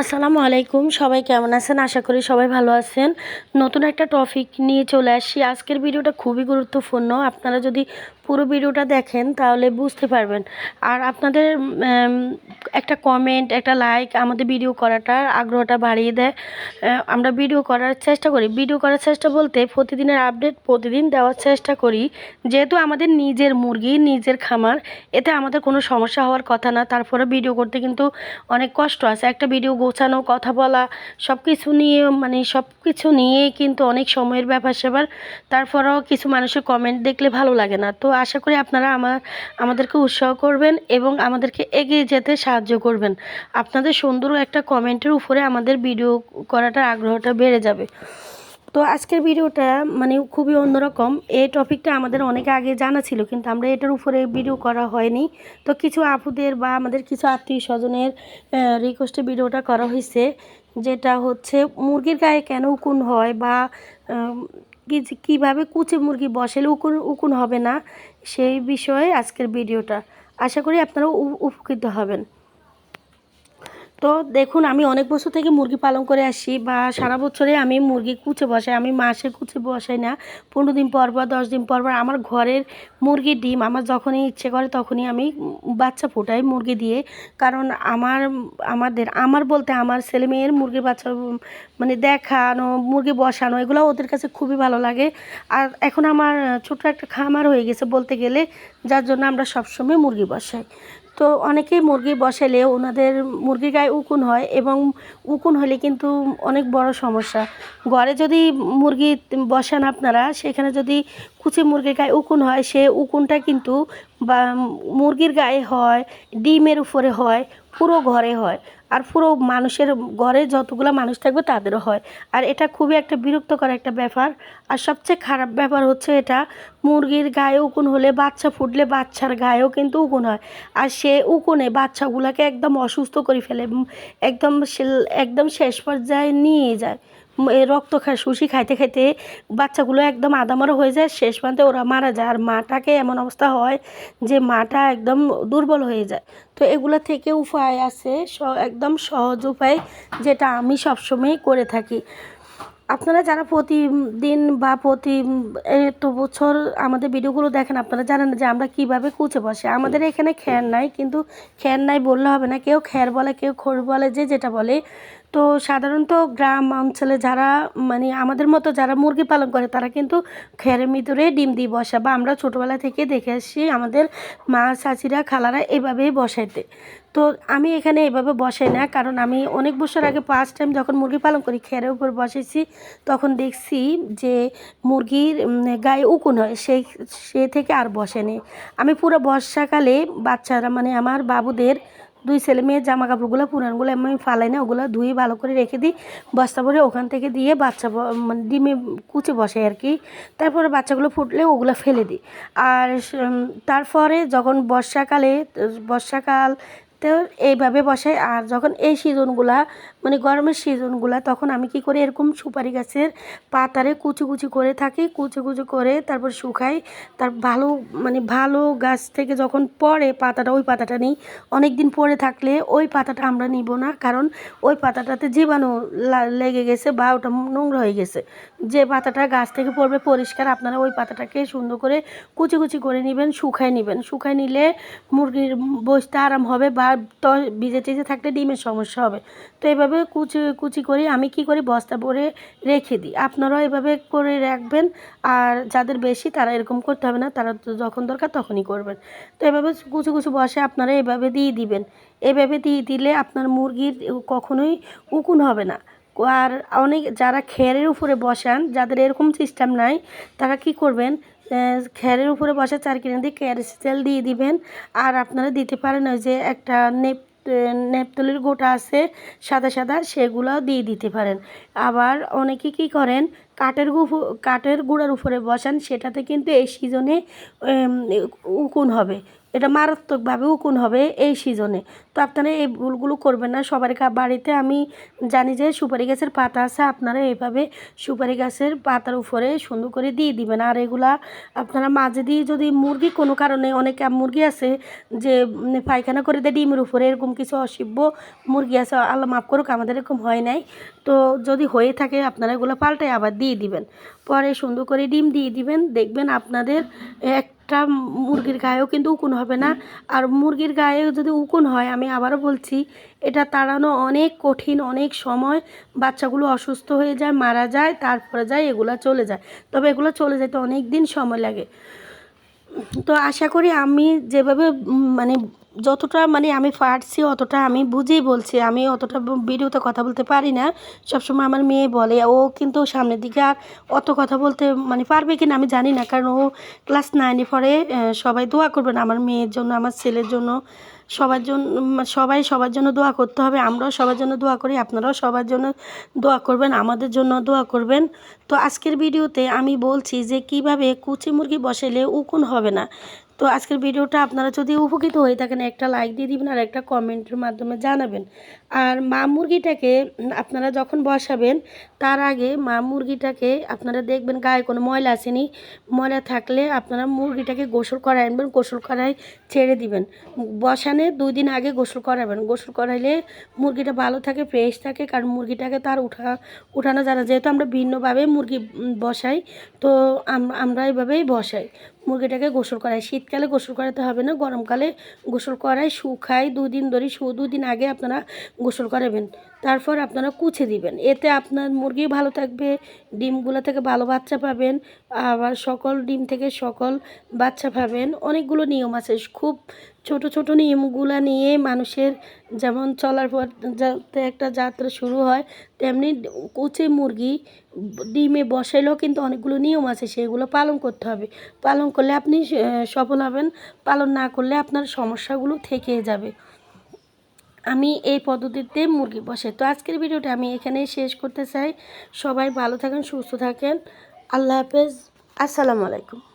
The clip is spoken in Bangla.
আসসালামু আলাইকুম, সবাই কেমন আছেন? আশা করি সবাই ভালো আছেন। নতুন একটা টপিক নিয়ে চলে আসছি। আজকের ভিডিওটা খুবই গুরুত্বপূর্ণ। আপনারা যদি পুরো ভিডিওটা দেখেন তাহলে বুঝতে পারবেন। আর আপনাদের একটা কমেন্ট একটা লাইক আমাদের ভিডিও করাটার আগ্রহটা বাড়িয়ে দেয়। আমরা ভিডিও করার চেষ্টা করি। ভিডিও করার চেষ্টা বলতে প্রতিদিনের আপডেট প্রতিদিন দেওয়ার চেষ্টা করি। যেহেতু আমাদের নিজের মুরগি, নিজের খামার, এতে আমাদের কোনো সমস্যা হওয়ার কথা না। তারপরে ভিডিও করতে কিন্তু অনেক কষ্ট আছে। একটা ভিডিও গোছানো, কথা বলা সব কিছু নিয়ে মানে সব কিছু নিয়ে কিন্তু অনেক সময়ের ব্যাপার স্যাপার। তারপরেও কিছু মানুষের কমেন্ট দেখলে ভালো লাগে না। তো আশা করি আপনারা আমার, আমাদেরকে উৎসাহ করবেন এবং আমাদেরকে এগিয়ে যেতে সাহায্য করবেন। আপনাদের সুন্দর একটা কমেন্টের উপরে আমাদের ভিডিও করাটার আগ্রহটা বেড়ে যাবে। তো আজকের ভিডিওটা মানে খুবই অন্যরকম। এই টপিকটা আমাদের অনেক আগে জানা ছিল, কিন্তু আমরা এটার উপরে ভিডিও করা হয়নি। তো কিছু আপুদের বা আমাদের কিছু আত্মীয় স্বজনের রিকোয়েস্টে ভিডিওটা করা হয়েছে যেটা হচ্ছে মুরগির গায়ে কেন উকুন হয় বা কীভাবে কুচে মুরগি বসালে উকুন উকুন হবে না, সেই বিষয়ে আজকের ভিডিওটা আশা করি আপনারা উপকৃত হবেন। তো দেখুন, আমি অনেক বছর থেকে মুরগি পালন করে আসি বা সারা বছরে আমি মুরগি কুচে বসাই, আমি মাসে কুচে বসাই না। পনেরো দিন পর পর দশ দিন পর পর আমার ঘরের মুরগির ডিম, আমার যখনই ইচ্ছে করে তখনই আমি বাচ্চা ফোটাই মুরগি দিয়ে। কারণ আমার, আমাদের, আমার বলতে আমার ছেলে মেয়ের মুরগির বাচ্চা মানে দেখানো, মুরগি বসানো, এগুলো ওদের কাছে খুবই ভালো লাগে। আর এখন আমার ছোট একটা খামার হয়ে গেছে বলতে গেলে, যার জন্য আমরা সবসময় মুরগি বসাই। তো অনেকেই মুরগি বসালে ওনাদের মুরগির গায়ে উকুন হয় এবং উকুন হলে কিন্তু অনেক বড় সমস্যা। ঘরে যদি মুরগি বসান আপনারা, সেখানে যদি কুচি মুরগির গায়ে উকুন হয়, সে উকুনটা কিন্তু বা, মুরগির গায়ে হয়, ডিমের উপরে হয়, পুরো ঘরে হয়। আর পুরো মানুষের ঘরে যতগুলো মানুষ থাকবে তাদেরও হয়। আর এটা খুবই একটা বিরক্তকর একটা ব্যাপার। আর সবচেয়ে খারাপ ব্যাপার হচ্ছে এটা, মুরগির গায়ে উকুন হলে বাচ্চা ফুটলে বাচ্চার গায়েও কিন্তু উকুন হয়। আর সে উকুনে বাচ্চাগুলোকে একদম অসুস্থ করে ফেলে, একদম একদম শেষ পর্যায়ে নিয়ে যায়। রক্ত খায় সুশি খাইতে খাইতে বাচ্চাগুলো একদম আদামারও হয়ে যায়, শেষ প্রান্তে ওরা মারা যায়। আর মাটাকে এমন অবস্থা হয় যে মাটা একদম দুর্বল হয়ে যায়। তো এগুলো থেকে উপায় আছে একদম সহজ উপায় যেটা আমি সবসময় করে থাকি। আপনারা যারা প্রতিদিন বা প্রতি এত বছর আমাদের ভিডিওগুলো দেখেন, আপনারা জানেন যে আমরা কীভাবে কুচে বসে। আমাদের এখানে খ্যার নাই, কিন্তু খ্যার নাই বললে হবে না। কেউ খ্যার বলে, কেউ খড় বলে, যে যেটা বলে। তো সাধারণত গ্রাম অঞ্চলে যারা মানে আমাদের মতো যারা মুরগি পালন করে, তারা কিন্তু খেরের ভিতরে ডিম দিয়ে বসা। বা আমরা ছোটোবেলা থেকে দেখে আসছি, আমাদের মা, চাচিরা, খালারা এভাবেই বসাইতে। তো আমি এখানে এভাবে বসাই না, কারণ আমি অনেক বছর আগে ফার্স্ট টাইম যখন মুরগি পালন করি, খেরের উপর বসেছি তখন দেখছি যে মুরগির গায়ে উকুন হয় সেই সে থেকে আর বসেনি আমি পুরো বর্ষাকালে বাচ্চারা মানে আমার বাবুদের দুই ছেলে মেয়ের জামা কাপড়গুলো পুরানগুলো আমি ফালাই না, ওগুলো ধুয়ে ভালো করে রেখে দিই, বস্তা ভরে ওখান থেকে দিয়ে বাচ্চা মানে ডিমে কুচে বসে আর কি। তারপরে বাচ্চাগুলো ফুটলে ওগুলো ফেলে দিই। আর তারপরে যখন বর্ষাকালে, বর্ষাকাল তো এইভাবে বসাই। আর যখন এই সিজনগুলা মানে গরমের সিজনগুলা, তখন আমি কি করি, এরকম সুপারি গাছের পাতারে কুচি কুচি করে থাকি, কুচি কুচি করে তারপর শুকাই। তার ভালো মানে ভালো গাছ থেকে যখন পড়ে পাতাটা, ওই পাতাটা নিই। অনেক দিন পরে থাকলে ওই পাতাটা আমরা নিব না, কারণ ওই পাতাটাতে জীবাণু লেগে গেছে বা ওটা নোংরা হয়ে গেছে। যে পাতাটা গাছ থেকে পড়বে পরিষ্কার, আপনারা ওই পাতাটাকে সুন্দর করে কুচি কুচি করে নেবেন, শুকায় নেবেন। শুকায় নিলে মুরগির বসতে আরাম হবে বা তো ভিজে টিজে থাকলে ডিমের সমস্যা হবে। তো এভাবে কুচি কুচি করে আমি কি করি, বস্তা ভরে রেখে দিই। আপনারাও এভাবে করে রাখবেন। আর যাদের বেশি, তারা এরকম করতে হবে না। তারা যখন দরকার তখনই করবেন। তো এভাবে কুচু কুচু বসে আপনারা এভাবে দিয়ে দিবেন। এভাবে দিয়ে দিলে আপনার মুরগির কখনোই উকুন হবে না। আর অনেক যারা খেরের উপরে বসান, যাদের এরকম সিস্টেম নাই, তারা কি করবেন খেরের উপরে বসে চার কিনে দিয়ে তেল দিয়ে দিবেন। আর আপনারা দিতে পারেন ওই যে একটা নেপ নেপতলের গোটা আছে, সাদা সাদা সেগুলো দিয়ে দিতে পারেন। আবার অনেকে কি করেন, কাঠের গুফু কাঠের গুঁড়ার উপরে বসান, সেটাতে কিন্তু এই সিজনে উকুন হবে। এটা মারাত্মকভাবে উকুন হবে এই সিজনে তো আপনারা এই ভুলগুলো করবেন না। সবার বাড়িতে আমি জানি যে সুপারি গাছের পাতা আছে, আপনারা এইভাবে সুপারি গাছের পাতার উপরে সুন্দর করে দিয়ে দিবেন। আর এগুলা আপনারা মাঝে দিয়ে যদি মুরগি কোনো কারণে অনেক মুরগি আছে যে পায়খানা করে দেয় ডিমের উপরে, এরকম কিছু অসভ্য মুরগি আছে, আল্লাহ মাফ করুক, আমাদের এরকম হয় নাই। তো যদি হয়ে থাকে, আপনারা এগুলো পাল্টে আবার দিয়ে দিবেন। পরে সুন্দর করে ডিম দিয়ে দিবেন। দেখবেন আপনাদের একটা মুরগির গায়েও কিন্তু উকুন হবে না। আর মুরগির গায়ে যদি উকুন হয়, আমি আবারও বলছি, এটা তাড়ানো অনেক কঠিন, অনেক সময়। বাচ্চাগুলো অসুস্থ হয়ে যায়, মারা যায়, তারপরে যায়, এগুলো চলে যায়। তবে এগুলো চলে যেতে অনেক দিন সময় লাগে। তো আশা করি আমি যেভাবে মানে যতটা মানে আমি পারছি অতটা আমি বুঝেই বলছি। আমি অতটা ভিডিওতে কথা বলতে পারি না। সবসময় আমার মেয়ে বলে ও কিন্তু সামনের দিকে আর অত কথা বলতে মানে পারবে কিনা আমি জানি না। কারণ ও ক্লাস নাইনে আহ, সবাই দোয়া করবেন আমার মেয়ের জন্য আমার ছেলের জন্য। সবার জন্য সবাই সবার জন্য দোয়া করতে হবে। আমরাও সবার জন্য দোয়া করি আপনারাও সবার জন্য দোয়া করবেন আমাদের জন্য দোয়া করবেন। তো আজকের ভিডিওতে আমি বলছি যে কীভাবে কুচি মুরগি বসাইলে উকুন হবে না। তো আজকের ভিডিওটা আপনারা যদি উপকৃত হয়ে থাকেন, একটা লাইক দিয়ে দিবেন আর একটা কমেন্টের মাধ্যমে জানাবেন। আর মা মুরগিটাকে আপনারা যখন বসাবেন, তার আগে মা মুরগিটাকে আপনারা দেখবেন গায়ে কোনো ময়লা আসেনি। ময়লা থাকলে আপনারা মুরগিটাকে গোসল করাই আনবেন, গোসল করাই ছেড়ে দিবেন। বসানে দুই দিন আগে গোসল করাবেন। গোসল করাইলে মুরগিটা ভালো থাকে ফ্রেশ থাকে, কারণ মুরগিটাকে তার উঠা, উঠানো যায় না। যেহেতু আমরা ভিন্নভাবে মুরগি বসাই, তো আম- আমরা এইভাবেই বসাই। মুরগিটাকে গোসল করায়। শীতকালে গোসল করাতে হবে না, গরমকালে গোসল করাই শুকাই দুদিন ধরে শু দুদিন আগে আপনারা গোসল করাবেন। তারপর আপনারা কুচে দিবেন। এতে আপনার মুরগি ভালো থাকবে, ডিমগুলো থেকে ভালো বাচ্চা পাবেন, আবার সকল ডিম থেকে সকল বাচ্চা পাবেন। অনেকগুলো নিয়ম আছে। খুব ছোট ছোট নিয়মগুলো নিয়ে মানুষের যেমন চলার পর যাতে একটা যাত্রা শুরু হয়, তেমনি কুচে মুরগি ডিমে বসাইলেও কিন্তু অনেকগুলো নিয়ম আছে, সেগুলো পালন করতে হবে। পালন করলে আপনি সফল হবেন। পালন না করলে আপনার সমস্যাগুলো থেকে যাবে। আমি এই পদ্ধতিতে মুরগি বসে। তো আজকের ভিডিওটা আমি এখানেই শেষ করতে চাই। সবাই ভালো থাকেন, সুস্থ থাকেন। আল্লাহ হাফেজ। আসসালামু আলাইকুম।